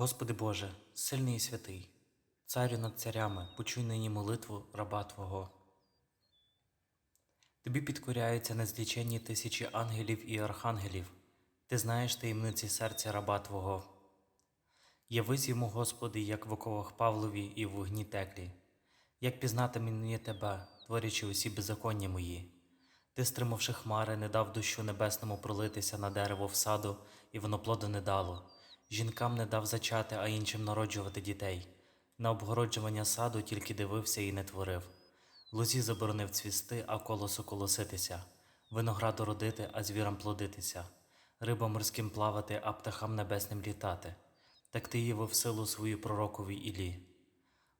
Господи Боже, сильний і святий, царю над царями, почуй нині молитву раба Твого. Тобі підкоряються незліченні тисячі ангелів і архангелів, ти знаєш таємниці серця раба Твого. Явись йому, Господи, як в оковах Павлові і в вогні теклі, як пізнати мені Тебе, творячи усі беззаконня мої. Ти, стримавши хмари, не дав дощу небесному пролитися на дерево в саду, і воно плоду не дало. Жінкам не дав зачати, а іншим народжувати дітей. На обгороджування саду тільки дивився і не творив. Лозі заборонив цвісти, а колосу колоситися, винограду родити, а звірам плодитися, рибам морським плавати, а птахам небесним літати. Так ти явив силу свою пророкові Ілі.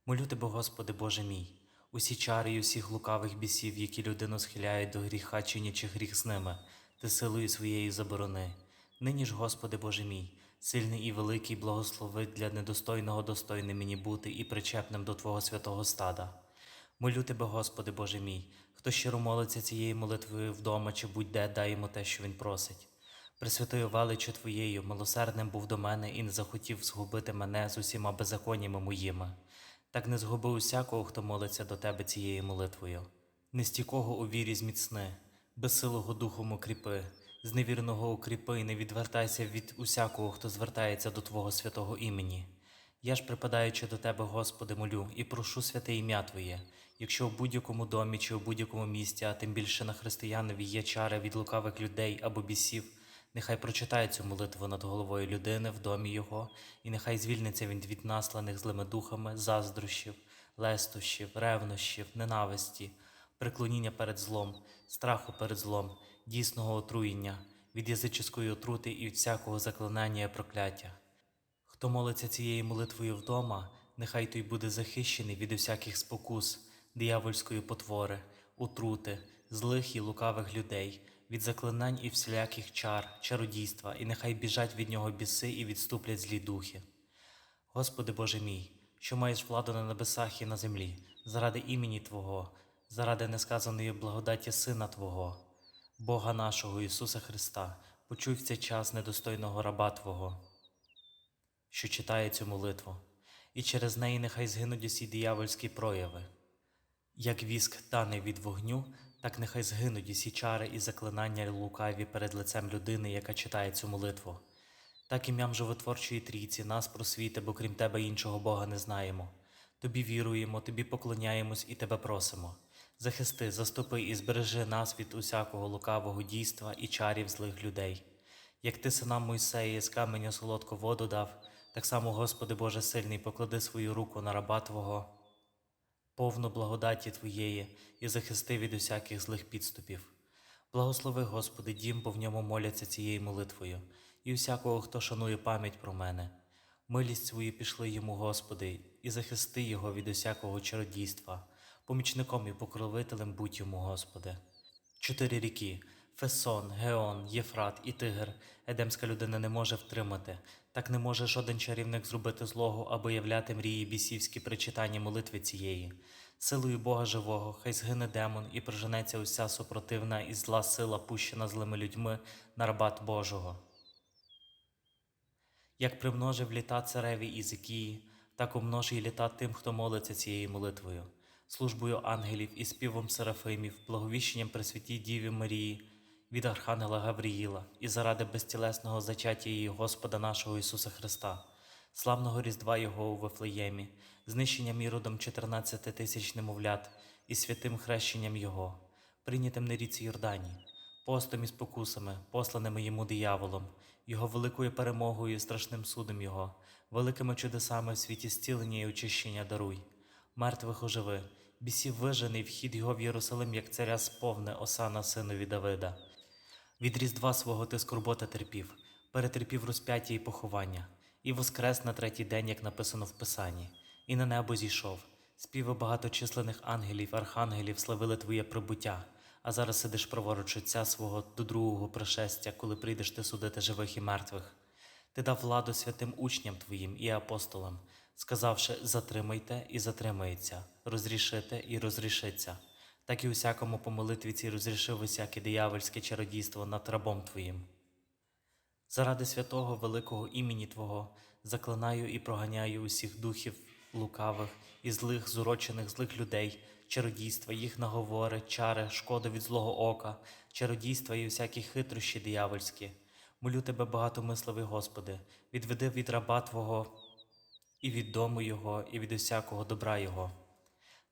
Молю тебе, Господи Боже мій, усі чари й усіх лукавих бісів, які людину схиляють до гріха, чинячи гріх з ними, ти силою своєю заборони. Нині ж, Господи Боже мій, сильний і великий, благослови для недостойного достойним мені бути і причепним до Твого святого стада. Молю тебе, Господи Боже мій, хто щиро молиться цією молитвою вдома чи будь-де, дай йому те, що він просить. Пресвятою величю Твоєю, милосердним був до мене і не захотів згубити мене з усіма беззаконнями моїми. Так не згуби усякого, хто молиться до Тебе цією молитвою. Нестікого у вірі зміцни, безсилого духом укріпи, зневірного укріпи і не відвертайся від усякого, хто звертається до Твого святого імені. Я ж, припадаючи до Тебе, Господи, молю і прошу святе ім'я Твоє, якщо в будь-якому домі чи у будь-якому місті, а тим більше на християнові є чари від лукавих людей або бісів, нехай прочитає цю молитву над головою людини в домі його, і нехай звільниться він від насланих злими духами, заздрощів, лестощів, ревнощів, ненависті, приклоніння перед злом, страху перед злом, дійсного отруєння, від язичської отрути і від всякого заклинання і прокляття. Хто молиться цією молитвою вдома, нехай той буде захищений від усяких спокус, диявольської потвори, отрути, злих і лукавих людей, від заклинань і всіляких чар, чародійства, і нехай біжать від нього біси і відступлять злі духи. Господи Боже мій, що маєш владу на небесах і на землі, заради імені Твого, заради несказаної благодаті Сина Твого, Бога нашого Ісуса Христа, почуй в цей час недостойного раба Твого що читає цю молитву, і через неї нехай згинуть усі диявольські прояви. Як віск тане від вогню, так нехай згинуть усі чари і заклинання лукаві перед лицем людини, яка читає цю молитву. Так ім'ям животворчої трійці нас просвіти, бо крім тебе іншого Бога не знаємо. Тобі віруємо, тобі поклоняємось і тебе просимо. Захисти, заступи і збережи нас від усякого лукавого дійства і чарів злих людей. Як ти синам Мойсея з каменя солодку воду дав, так само, Господи Боже сильний, поклади свою руку на раба Твого, повну благодаті Твоєї і захисти від усяких злих підступів. Благослови, Господи, дім, бо в ньому моляться цією молитвою, і усякого, хто шанує пам'ять про мене. Милість свою пішли йому, Господи, і захисти його від усякого чародійства, помічником і покровителем будь йому, Господи. Чотири ріки Фесон, Геон, Єфрат і Тигр. Едемська людина не може втримати. Так не може жоден чарівник зробити злого або являти мрії бісівські при читанні молитви цієї. Силою Бога живого, хай згине демон і проженеться уся супротивна і зла сила, пущена злими людьми на рабат Божого. Як примножив літа цареві Ізикії, так умножи й літа тим, хто молиться цією молитвою, службою ангелів і співом серафимів, благовіщенням Пресвятій Діві Марії, від Архангела Гавріїла і заради безтілесного зачаття її Господа нашого Ісуса Христа, славного Різдва Його у Вифлеємі, знищенням іродом 14 тисяч немовлят і святим хрещенням Його, прийнятим на ріці Йордані, постом і спокусами, посланими йому дияволом, його великою перемогою і страшним судом Його, великими чудесами в світі зцілення і очищення даруй, мертвих оживи, бісів вижений вхід його в Єрусалим, як царя сповне осана синові Давида. Від різдва свого ти скорбота терпів, перетерпів розп'яття і поховання, і воскрес на третій день, як написано в Писанні, і на небо зійшов. Співи багаточисленних ангелів, архангелів славили твоє прибуття, а зараз сидиш праворуч Отця свого до другого пришестя, коли прийдеш ти судити живих і мертвих. Ти дав владу святим учням твоїм і апостолам, сказавши затримайте і затримається, розрішите і розрішиться. Так і усякому по молитві цій розрішив усяке диявольське чародійство над рабом твоїм. Заради святого великого імені Твого заклинаю і проганяю усіх духів лукавих і злих, зурочених злих людей, чародійства, їх наговори, чари, шкоду від злого ока, чародійства і всякі хитрощі диявольські. Молю тебе, багатомисливий Господи, відведи від раба Твого і від дому Його, і від усякого добра Його.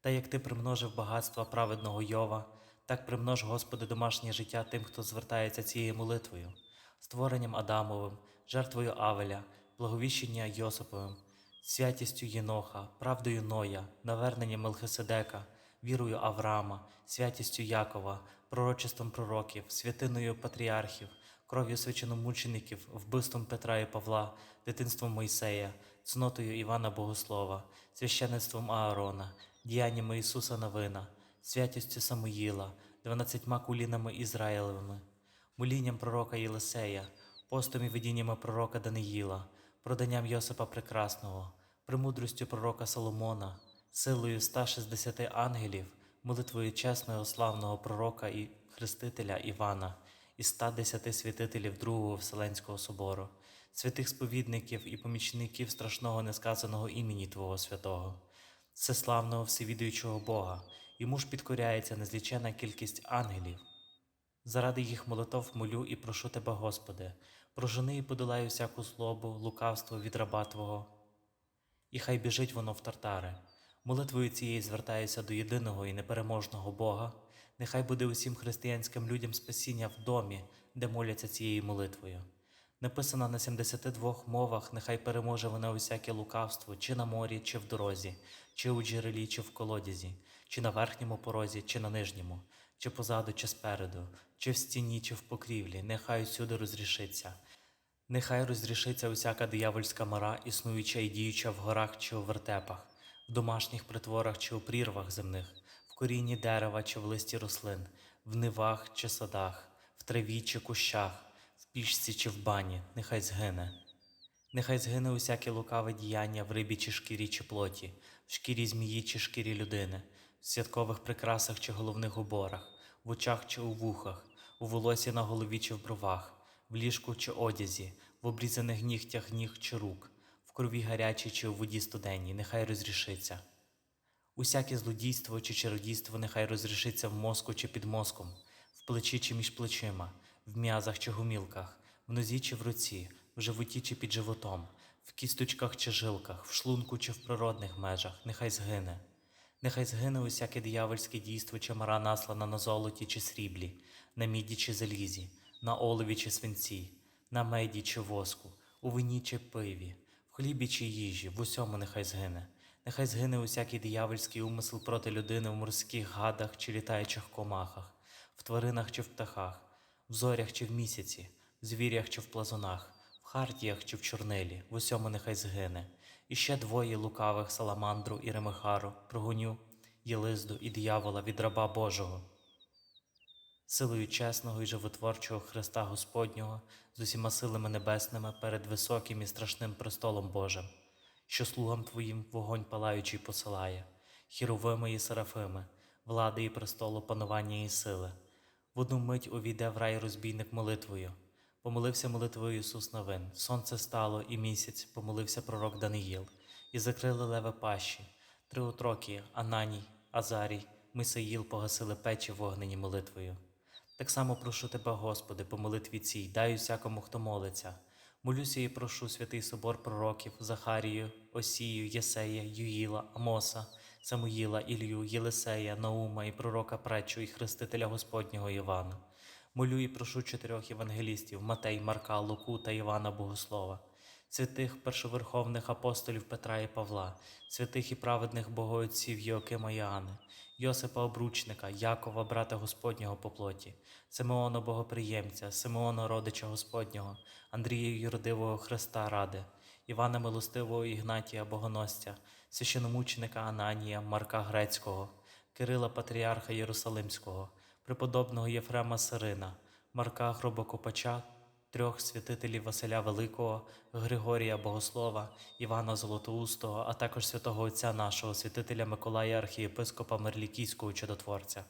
Та як ти примножив багатства праведного Йова, так примнож, Господи, домашнє життя тим, хто звертається цією молитвою, створенням Адамовим, жертвою Авеля, благовіщення Йосиповим, святістю Єноха, правдою Ноя, наверненням Мелхиседека, вірою Авраама, святістю Якова, пророчеством пророків, святиною патріархів, кров'ю священомучеників, вбивством Петра і Павла, дитинством Мойсея, цнотою Івана Богослова, священництвом Аарона, діяннями Ісуса Навина, святістю Самуїла, дванадцятьма кулінами Ізраїлевими, молінням пророка Єлисея, постом і видіннями пророка Даниїла, проданням Йосипа Прекрасного, премудростю пророка Соломона, силою 160 ангелів, молитвою чесного славного пророка і хрестителя Івана і 110 святителів Другого Вселенського собору, святих сповідників і помічників страшного несказаного імені Твого святого, всеславного всевідуючого Бога, йому ж підкоряється незлічена кількість ангелів. Заради їх молитов молю і прошу тебе, Господи, прожени і подолай всяку злобу, лукавство від раба Твого, і хай біжить воно в тартари. Молитвою цією звертаюся до єдиного і непереможного Бога. Нехай буде усім християнським людям спасіння в домі, де моляться цією молитвою. Написано на 72 мовах, нехай переможе вона усяке лукавство, чи на морі, чи в дорозі, чи у джерелі, чи в колодязі, чи на верхньому порозі, чи на нижньому, чи позаду, чи спереду, чи в стіні, чи в покрівлі, нехай усюди розрішиться. Нехай розрішиться усяка диявольська мара, існуюча і діюча в горах чи у вертепах, в домашніх притворах чи у прірвах земних, в корінні дерева чи в листі рослин, в нивах чи садах, в траві чи кущах, пічці чи в бані, нехай згине. Нехай згине усяке лукаве діяння в рибі чи шкірі чи плоті, в шкірі змії чи шкірі людини, в святкових прикрасах чи головних уборах, в очах чи у вухах, у волосі на голові чи в бровах, в ліжку чи одязі, в обрізаних нігтях ніг чи рук, в крові гарячій чи у воді студенній, нехай розрішиться. Усяке злодійство чи чародійство нехай розрішиться в мозку чи під мозком, в плечі чи між плечима, в м'язах чи гумілках, в нозі чи в руці, в животі чи під животом, в кісточках чи жилках, в шлунку чи в природних межах, нехай згине. Нехай згине усяке диявольське дійство чи мара наслана на золоті чи сріблі, на міді чи залізі, на оливі чи свинці, на меді чи воску, у вині чи пиві, в хлібі чи їжі, в усьому нехай згине. Нехай згине усякий диявольський умисел проти людини в морських гадах чи літаючих комахах, в тваринах чи в птахах, в зорях чи в місяці, в звірях чи в плазунах, в хартіях чи в чорнилі, в усьому нехай згине. І ще двоє лукавих саламандру і ремехару, прогоню, Єлизду і диявола від раба Божого. Силою чесного і животворчого Христа Господнього з усіма силами небесними перед високим і страшним престолом Божим, що слугам Твоїм вогонь палаючий посилає, хіровими і серафими, влади і престолу, панування і сили. В одну мить увійде в рай розбійник молитвою. Помолився молитвою Ісус Новин. Сонце стало і місяць, помолився пророк Даниїл, і закрили леве пащі. Три отроки Ананій, Азарій, Мисаїл погасили печі вогнені молитвою. Так само прошу тебе, Господи, по молитві цій, дай усякому, хто молиться. Молюся і прошу святий собор пророків Захарію, Осію, Єсея, Юїла, Амоса, Самуїла, Ілью, Єлисея, Наума і пророка Пречу і Хрестителя Господнього Івана. Молю і прошу чотирьох євангелістів Матей, Марка, Луку та Івана Богослова, святих першоверховних апостолів Петра і Павла, святих і праведних богоотців Йоакима і Йосипа Обручника, Якова, брата Господнього по плоті, Симеона Богоприємця, Симеона Родича Господнього, Андрія Юродивого Христа Ради, Івана Милостивого Ігнатія Богоносця, священомученика Ананія, Марка Грецького, Кирила Патріарха Єрусалимського, преподобного Єфрема Сирина, Марка Хробокопача, трьох святителів Василя Великого, Григорія Богослова, Івана Золотоустого, а також святого Отця нашого, святителя Миколая архієпископа Мерлікійського чудотворця,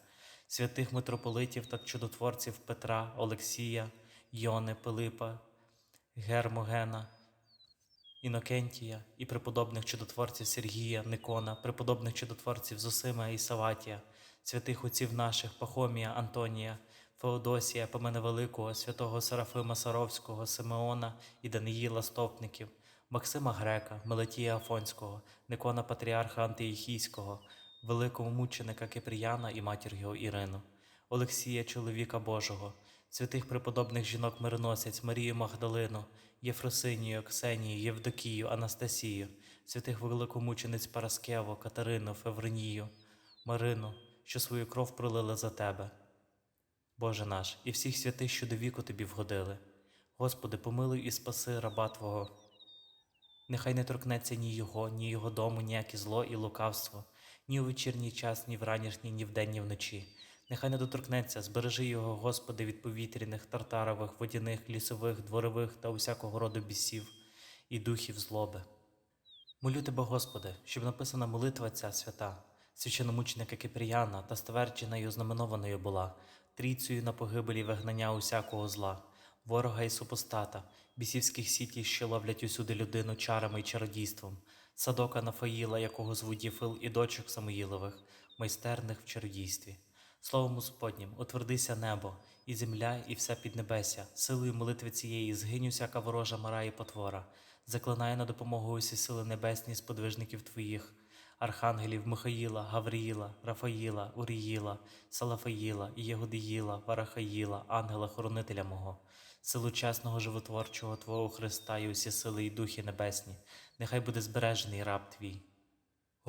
святих митрополитів та чудотворців Петра, Олексія, Йони, Пилипа, Гермогена, Інокентія і преподобних чудотворців Сергія, Никона, преподобних чудотворців Зосима і Саватія, святих отців наших Пахомія, Антонія, Феодосія, Помена Великого, святого Серафима Саровського, Симеона і Даниїла Стопників, Максима Грека, Мелетія Афонського, Никона Патріарха Антиїхійського, великого мученика Кипріяна і матір його Ірину, Олексія, чоловіка Божого, святих преподобних жінок мирносець Марію Магдалину, Єфросинію, Ксенію, Євдокію, Анастасію, святих великомучениць Параскеву, Катерину, Февронію, Марину, що свою кров пролили за тебе. Боже наш, і всіх святих, що до віку тобі вгодили. Господи, помилуй і спаси раба Твого. Нехай не торкнеться ні його, ні його дому, ніяке зло і лукавство, ні у вечірній час, ні в ранішній, ні вдень, ні вночі. Нехай не доторкнеться, збережи його, Господи, від повітряних, тартарових, водяних, лісових, дворових та усякого роду бісів і духів злоби. Молю тебе, Господи, щоб написана молитва ця свята, священомученика Кипріяна та стверджена і ознаменованою була, трійцею на погибелі вигнання усякого зла, ворога і супостата, бісівських сітій, що ловлять усюди людину чарами і чародійством, садока Нафаїла, якого звуть Єфил, і дочок Самоїлових, майстерних в чародійстві. Словом Господнім, утвердися небо, і земля, і вся піднебеся, силою молитви цієї згинь усяка ворожа мара і потвора, заклинає на допомогу усі сили небесні сподвижників твоїх, архангелів Михаїла, Гавриїла, Рафаїла, Уріїла, Салафаїла, Єгодиїла, Варахаїла, ангела-хоронителя мого, силу чесного животворчого Твого Христа і усі сили і духи небесні, нехай буде збережений раб твій.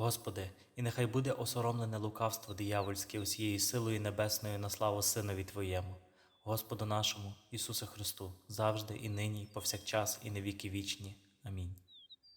Господи, і нехай буде осоромлене лукавство диявольське усією силою небесною на славу Синові Твоєму, Господу нашому, Ісусу Христу, завжди і нині, і повсякчас, і на віки вічні.